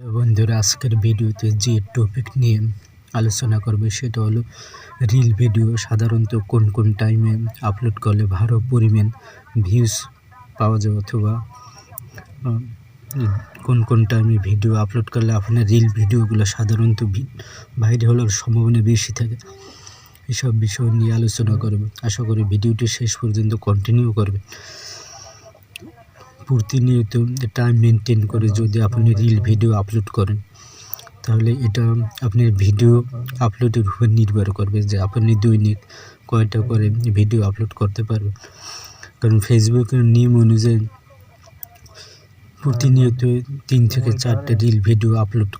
বন্ধুরা, আজকের ভিডিওতে যে টপিক নিয়ে আলোচনা করবে সেটা হলো রিল ভিডিও সাধারণত কোন কোন টাইমে আপলোড করলে ভালো পরিমাণ ভিউজ পাওয়া যায় অথবা কোন কোন টাইমে ভিডিও আপলোড করলে আপনার রিল ভিডিওগুলো সাধারণত বাইরে হওয়ার সম্ভাবনা বেশি থাকে। এসব বিষয় নিয়ে আলোচনা করবে। আশা করি ভিডিওটি শেষ পর্যন্ত কন্টিনিউ করবে। প্রতিনিয়ত টাইম মেনটেন করে যদি আপনি রিল ভিডিও আপলোড করেন, তাহলে এটা আপনার ভিডিও আপলোডের উপর নির্ভর করবে যে আপনি দৈনিক কয়টা করে ভিডিও আপলোড করতে পারবেন। কারণ ফেসবুকের নিয়ম অনুযায়ী প্রতিনিয়ত তিন থেকে চারটে রিল ভিডিও আপলোড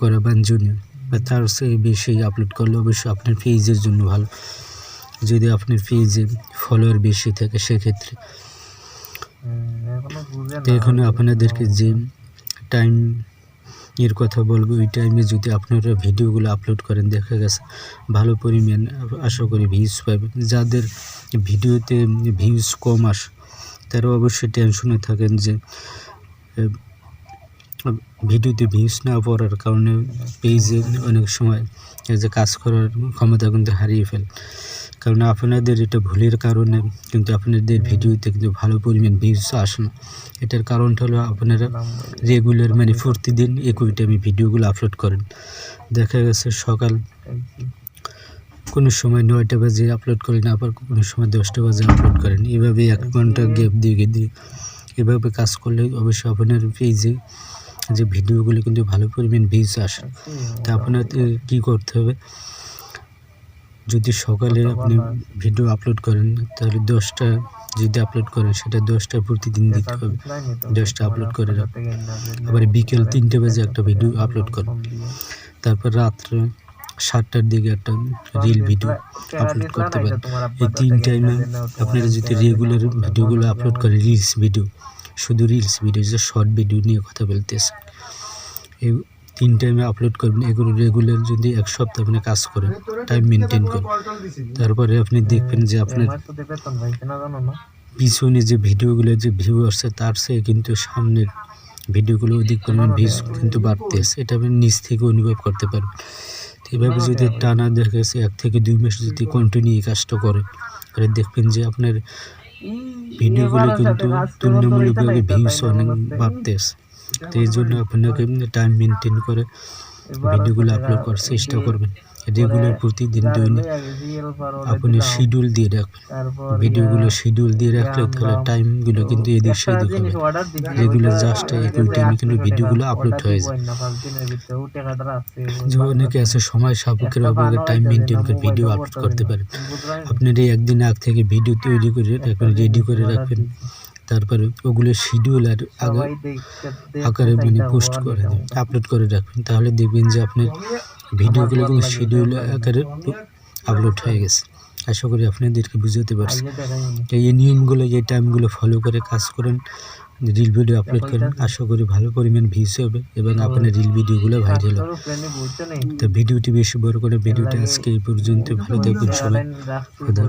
করা বাঞ্ছনীয়, বা তার চেয়ে বেশি আপলোড করলে অবশ্যই আপনার পেজের জন্য ভালো। যদি আপনার পেজে ফলোয়ার বেশি থাকে, সেক্ষেত্রে তো এখানে আপনাদেরকে যে টাইম এর কথা বলব ওই টাইমে যদি আপনারা ভিডিওগুলো আপলোড করেন দেখা গেছে ভালো পরিমাণ আশা করি ভিউজ পাবেন যাদের ভিডিওতে ভিউজ কম আসে তারা অবশ্যই টেনশনে থাকেন যে ভিডিওতে ভিউজ না পড়ার কারণে পেজে অনেক সময় যে কাজ করার ক্ষমতা কিন্তু হারিয়ে ফেলে। কারণ আপনাদের এটা ভুলের কারণে কিন্তু আপনাদের ভিডিওতে কিন্তু ভালো পরিমাণ ভিউজ আসে না। এটার কারণটা হলো আপনারা রেগুলার মানে প্রতিদিন একই টাইমে ভিডিওগুলো আপলোড করেন। দেখা গেছে সকাল কোনো সময় নয়টা বাজে আপলোড করেন, আবার কোনো সময় দশটা বাজে আপলোড করেন। এভাবে এক ঘণ্টা গ্যাপ দিয়ে দিয়ে এভাবে কাজ করলে অবশ্যই আপনার পেজে যে ভিডিওগুলো কিন্তু ভালো পরিমাণ ভিউজ আসে। তা আপনাদের কী করতে হবে? যদি সকালে আপনি ভিডিও আপলোড করেন তাহলে দশটা যদি আপলোড করেন সেটা দশটা প্রতিদিন দিতে হবে। দশটা আপলোড করে রাখুন। আবার বিকেল তিনটে বাজে একটা ভিডিও আপলোড করেন। তারপর রাত্রে সাতটার দিকে একটা রিল ভিডিও আপলোড করতে পারেন। এই তিন টাইমে আপনারা যদি রেগুলার ভিডিওগুলো আপলোড করেন রিলস ভিডিও শুধু রিলস ভিডিও যে শর্ট ভিডিও নিয়ে কথা বলতেছে। এই তিন টাইমে আপলোড করবেন এগুলো রেগুলার যদি এক সপ্তাহ আপনি কাজ করেন টাইম মেনটেন করেন। তারপরে আপনি দেখবেন যে আপনার পিছনে যে ভিডিওগুলো যে ভিউ আসছে তার চেয়ে কিন্তু সামনের ভিডিওগুলো অধিক পরিমাণ ভিউজ কিন্তু বাড়তেছে এটা আপনি নিজ থেকে অনুভব করতে পারবেন। তো এভাবে যদি টানা দেখা গেছে এক থেকে দুই মাস যদি কন্টিনিউ এই কাজটা করে তাহলে দেখবেন যে আপনার ভিডিওগুলো কিন্তু তুলনামূলকভাবে ভিউজ অনেক বাড়তেছে তো এই জন্য আপনাকে টাইম মেনটেন করে ভিডিওগুলো আপলোড করার চেষ্টা করবেন। রেগুলার প্রতিদিন দৈনিক আপনি শিডিউল দিয়ে রাখবেন। ভিডিওগুলো শিডিউল দিয়ে রাখলে তাহলে টাইমগুলো কিন্তু এদিক সেদিক হবে। রেগুলার জাস্ট একই টাইমে কিন্তু ভিডিওগুলো আপলোড হয়ে যায়। যে অনেকে আছে, সময় সাপেক্ষের অভাবে টাইম মেনটেন করে ভিডিও আপলোড করতে পারেন আপনার এই একদিন আগ থেকে ভিডিও তৈরি করে রাখবেন রেডি করে রাখবেন। তারপরে ওগুলো শিডিউল আর আগে আকারে মানে পোস্ট করে আপলোড করে রাখবেন। তাহলে দেখবেন যে আপনার ভিডিওগুলো কিন্তু শিডিউল আকারে আপলোড হয়ে গেছে। আশা করি আপনাদেরকে বুঝাতে পারছি। এই নিয়মগুলো এই টাইমগুলো ফলো করে কাজ করেন রিল ভিডিও আপলোড করেন। আশা করি ভালো পরিমাণ ভিউজ হবে এবং আপনার রিল ভিডিওগুলো ভাইরাল হবে। তো ভিডিওটি বেশি বড় করে ভিডিওটি আজকে এই পর্যন্ত। ভালো থাকবেন সবাই। খুদা